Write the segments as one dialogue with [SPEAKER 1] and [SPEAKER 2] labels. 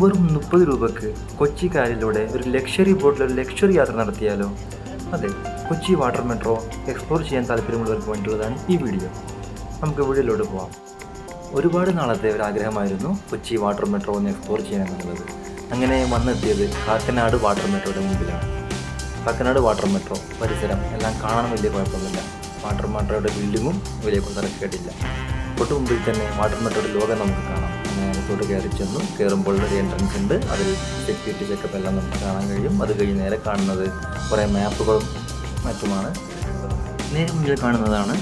[SPEAKER 1] വെറും മുപ്പത് രൂപക്ക് കൊച്ചി കായലിലൂടെ ഒരു ലക്ഷറി ബോട്ടിൽ ഒരു ലക്ഷറി യാത്ര നടത്തിയാലോ? അതെ കൊച്ചി വാട്ടർ മെട്രോ എക്സ്പ്ലോർ ചെയ്യാൻ താല്പര്യമുള്ളവർക്ക് വേണ്ടിയുള്ളതാണ് ഈ വീഡിയോ നമുക്ക് വീഡിയോയിലോട്ട് പോവാം. ഒരുപാട് നാളത്തെ ഒരു ആഗ്രഹമായിരുന്നു കൊച്ചി വാട്ടർ മെട്രോ ഒന്ന് എക്സ്പ്ലോർ ചെയ്യാൻ എന്നുള്ളത്. അങ്ങനെ വന്നെത്തിയത് കാക്കനാട് വാട്ടർ മെട്രോയുടെ മുമ്പിലാണ്. കാക്കനാട് വാട്ടർ മെട്രോ പരിസരം എല്ലാം കാണാൻ വലിയ കുഴപ്പമൊന്നുമില്ല. വാട്ടർ മെട്രോയുടെ ബിൽഡിങ്ങും വലിയ തിരക്കേട്ടില്ല തൊട്ട് മുമ്പിൽ തന്നെ വാട്ടർ മെട്രോയുടെ ലോകം നമുക്ക് കാണാം. അകത്തോട്ട് കയറി ചെന്നു. കയറുമ്പോൾ ഒരു എൻട്രൻസ് ഉണ്ട്. അതിൽ സെക്യൂരിറ്റി ചെക്കപ്പ് എല്ലാം നമുക്ക് കാണാൻ കഴിയും. അത് കഴിഞ്ഞ് നേരെ കാണുന്നത് കുറേ മാപ്പുകളും മറ്റുമാണ്. നേരെ മുന്നിൽ കാണുന്നതാണ്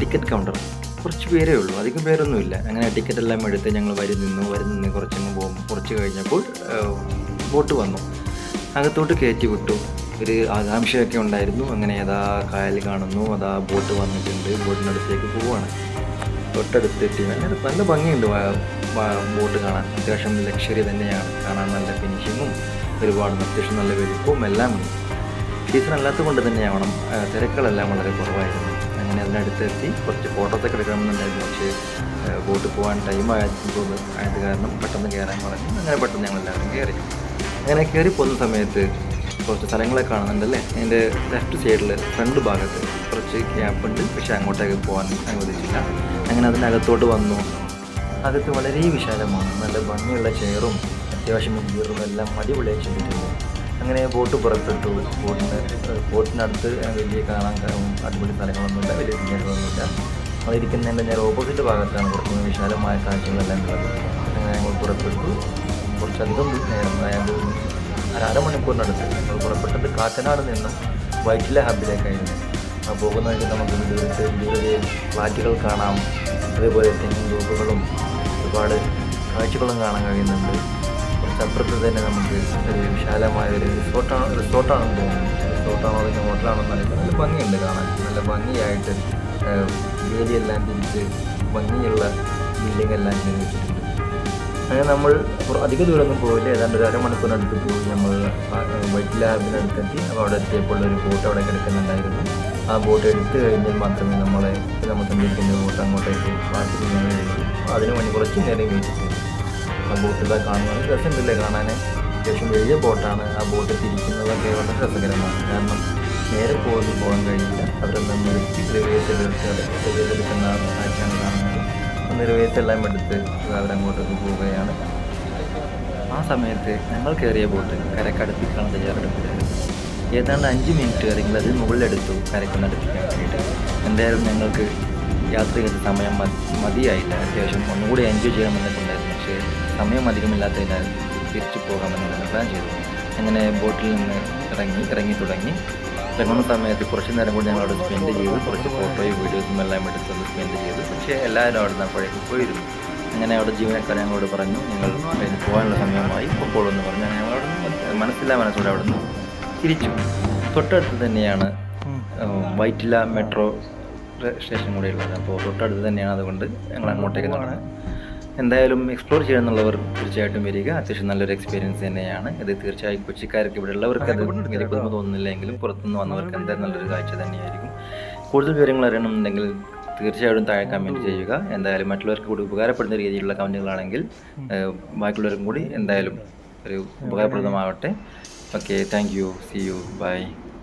[SPEAKER 1] ടിക്കറ്റ് കൗണ്ടർ കുറച്ച് പേരേ ഉള്ളൂ. അധികം പേരൊന്നുമില്ല അങ്ങനെ ടിക്കറ്റ് എല്ലാം എടുത്ത് ഞങ്ങൾ വരി നിന്നു. വരി നിന്ന് കുറച്ചങ്ങ് പോകും. കുറച്ച് കഴിഞ്ഞപ്പോൾ ബോട്ട് വന്നു. അകത്തോട്ട് കയറ്റി വിട്ടു. ഒരു ആകാംക്ഷയൊക്കെ ഉണ്ടായിരുന്നു. അങ്ങനെ അതാ കായൽ കാണുന്നു. അതാ ബോട്ട് വന്നിട്ടുണ്ട്. ബോട്ടിനടുത്തേക്ക് പോവുകയാണ്. തൊട്ടടുത്തെത്തി. നല്ല നല്ല ഭംഗിയുണ്ട്. ബോട്ട് കാണാൻ അത്യാവശ്യം ലക്ഷറി തന്നെയാണ്. കാണാൻ നല്ല ഫിനിഷിങ്ങും ഒരുപാട് അത്യാവശ്യം നല്ല വലിപ്പവും എല്ലാം ഉണ്ട്. സീസൺ അല്ലാത്തത് കൊണ്ട് തന്നെയാവണം തിരക്കുകളെല്ലാം വളരെ കുറവായിരുന്നു. അങ്ങനെ അതിനടുത്തെത്തി കുറച്ച് ഫോട്ടോസ് ഫോട്ടോസൊക്കെ എടുക്കണമെന്നുണ്ടായിരുന്നു. പക്ഷേ ബോട്ട് പോകാൻ ടൈം ആയതുകൊണ്ട് ആയത് കാരണം പെട്ടെന്ന് കയറാൻ പറഞ്ഞു അങ്ങനെ പെട്ടെന്ന് ഞങ്ങൾ എല്ലാവരും കയറി. അങ്ങനെ കയറി പോകുന്ന സമയത്ത് കുറച്ച് സ്ഥലങ്ങളെ കാണുന്നുണ്ടല്ലേ? അതിന്റെ ലെഫ്റ്റ് സൈഡിൽ ഫ്രണ്ട് ഭാഗത്ത് കുറച്ച് ക്യാപ്പുണ്ട് പക്ഷേ അങ്ങോട്ടേക്ക് പോകാൻ അനുവദിച്ചില്ല. അങ്ങനെ അതിനകത്തോട്ട് വന്നു. അകത്ത് വളരെ വിശാലമാണ്. നല്ല ഭംഗിയുള്ള ചെയറും അത്യാവശ്യം ഇന്റീരിയറും എല്ലാം അടിപൊളിയായി ചെയ്തിട്ടുണ്ട്. അങ്ങനെ ബോട്ട് പുറപ്പെട്ടു. ബോട്ടിന്റെ ബോട്ടിനടുത്ത് വലിയ കാണാൻ അടിപൊളി സ്ഥലങ്ങളൊന്നുമില്ല വലിയ തിയേറ്ററൊന്നുമില്ല അതിരിക്കുന്നതിന്റെ നേരെ ഓപ്പോസിറ്റ് ഭാഗത്താണ് കുറച്ചും വിശാലമായ കാഴ്ചകളെല്ലാം ഉള്ളത്. അങ്ങനെ ഞങ്ങൾ പുറപ്പെട്ടു. കുറച്ചധികം നേരം അതായത് ഒരു അരമണിക്കൂറിനടുത്ത് ഞങ്ങൾ പുറപ്പെട്ടത് കാക്കനാട് നിന്നും വൈറ്റില ഹബിലേക്കായിരുന്നു പോകുന്ന വഴി നമുക്ക് ദൂരത്ത് ദൂരെ ഫ്ലാറ്റുകൾ കാണാം. അതേപോലെ തെങ്ങിൻ തോപ്പുകളും ഒരുപാട് കാഴ്ചകളും കാണാൻ കഴിയുന്നുണ്ട്. കുറച്ചപ്പുറത്ത് തന്നെ നമുക്ക് ഒരു വിശാലമായ ഒരു റിസോർട്ടാണ് റിസോർട്ടാണെന്ന് തോന്നുന്നു. റിസോർട്ടാണോ അതിന്റെ ഹോട്ടലാണോ എന്നറിയില്ല നല്ല ഭംഗിയുണ്ട് കാണാൻ. നല്ല ഭംഗിയായിട്ട് വേലിയെല്ലാം തിരിച്ച് ഭംഗിയുള്ള ബിൽഡിംഗ് എല്ലാം ചെയ്ത് വെച്ചിട്ടുണ്ട്. അങ്ങനെ നമ്മൾ അധിക ദൂരമൊന്നും പോയില്ല. ഏതാണ്ട് ഒരു അരമണിക്കൂറിനടുത്ത് പോയി നമ്മൾ വൈറ്റ് ലാബിനടുത്തെത്തി. അവിടെ എത്തിയപ്പോൾ ഒരു ഫോട്ടോ അവിടെ കിടക്കുന്നുണ്ടായിരുന്നു. ആ ബോട്ട് എടുത്തു കഴിഞ്ഞാൽ മാത്രമേ നമ്മളെ നമ്മൾ സഞ്ചരിക്കുന്ന ബോട്ട് അങ്ങോട്ടേക്ക് മാറ്റി ചെയ്യാൻ കഴിയൂ അതിന് വേണ്ടി കുറച്ച് നേരം വെയിറ്റ് ചെയ്തു ആ ബോട്ടിൽ ഇതാ കാണുന്നത് രസമുണ്ടല്ലേ കാണാൻ അത്യാവശ്യം വലിയ ബോട്ടാണ്. ആ ബോട്ട് തിരിക്കുന്നതൊക്കെ വളരെ രസകരമാണ്. കാരണം നേരെ പോകുന്നു പോകാൻ കഴിയില്ല. അവിടെ റിവേഴ്സിലെടുത്ത് റിവേഴ്സിലെടുക്കുന്ന കാഴ്ചയാണ് കാണുന്നത്. ആ റിവേഴ്സ് എടുത്ത് അവരങ്ങോട്ടേക്ക് പോവുകയാണ്. ആ സമയത്ത് ഞങ്ങൾ കയറിയ ബോട്ട് കരക്കടുപ്പിക്കാണ് തയ്യാറെടുപ്പിലായിരുന്നു ഏതാണ്ട് അഞ്ച് മിനിറ്റ് അല്ലെങ്കിൽ അതിന് മുകളിലെടുത്തു കരക്കൊന്നടുപ്പിക്കാൻ വേണ്ടിയിട്ട്. എന്തായാലും ഞങ്ങൾക്ക് യാത്ര ചെയ്ത സമയം മതി മതിയായില്ല. അത്യാവശ്യം ഒന്നുകൂടി എൻജോയ് ചെയ്യാമെന്നിട്ടുണ്ടായിരുന്നു പക്ഷേ സമയം അധികമില്ലാത്തതിനാൽ തിരിച്ചു പോകാമെന്നാണ് പ്ലാൻ ചെയ്തത്. അങ്ങനെ ബോട്ടിൽ നിന്ന് ഇറങ്ങി ഇറങ്ങി തുടങ്ങി. ഇറങ്ങുന്ന സമയത്ത് കുറച്ച് നേരം കൂടി ഞങ്ങൾ അവിടെ സ്പെൻഡ് ചെയ്തു. കുറച്ച് ഫോട്ടോയും വീഡിയോസും എല്ലാം എടുത്തത് സ്പെൻഡ് ചെയ്തു. പക്ഷേ എല്ലാവരും അവിടെ നിന്ന് അപ്പോഴേക്ക് പോയിരുന്നു. അങ്ങനെ അവിടെ ജീവനക്കാർ ഞങ്ങളോട് പറഞ്ഞു നിങ്ങൾ പോകാനുള്ള സമയമായി. പൊക്കോളൂ എന്ന് പറഞ്ഞു. അങ്ങനെ നിന്ന് മനസ്സില്ല മനസ്സോടെ അവിടെ നിന്ന് തിരിച്ചു. തൊട്ടടുത്ത് തന്നെയാണ് വൈറ്റില മെട്രോ സ്റ്റേഷൻ കൂടെ ഉള്ളത് അപ്പോൾ തൊട്ടടുത്ത് തന്നെയാണ് അതുകൊണ്ട് ഞങ്ങൾ അങ്ങോട്ടേക്ക് നടന്നത്. എന്തായാലും എക്സ്പ്ലോർ ചെയ്യാന്നുള്ളവർ തീർച്ചയായിട്ടും വരിക. അത്യാവശ്യം നല്ലൊരു എക്സ്പീരിയൻസ് തന്നെയാണ്. ഇത് തീർച്ചയായും കൊച്ചിക്കാർക്ക് ഇവിടെ ഉള്ളവർക്ക് അത് വലിയ പുതുമ തോന്നുന്നില്ലെങ്കിലും പുറത്തുനിന്ന് വന്നവർക്ക് എന്തായാലും നല്ലൊരു കാഴ്ച തന്നെയായിരിക്കും. കൂടുതൽ വിവരങ്ങൾ അറിയണമെന്നുണ്ടെങ്കിൽ തീർച്ചയായിട്ടും താഴെ കമന്റ് ചെയ്യുക. എന്തായാലും മറ്റുള്ളവർക്ക് കൂടി ഉപകാരപ്പെടുന്ന രീതിയിലുള്ള കമന്റുകളാണെങ്കിൽ ബാക്കിയുള്ളവരും ബാക്കിയുള്ളവർക്കും കൂടി എന്തായാലും ഒരു ഉപകാരപ്രദമാവട്ടെ. okay thank you. See you. Bye.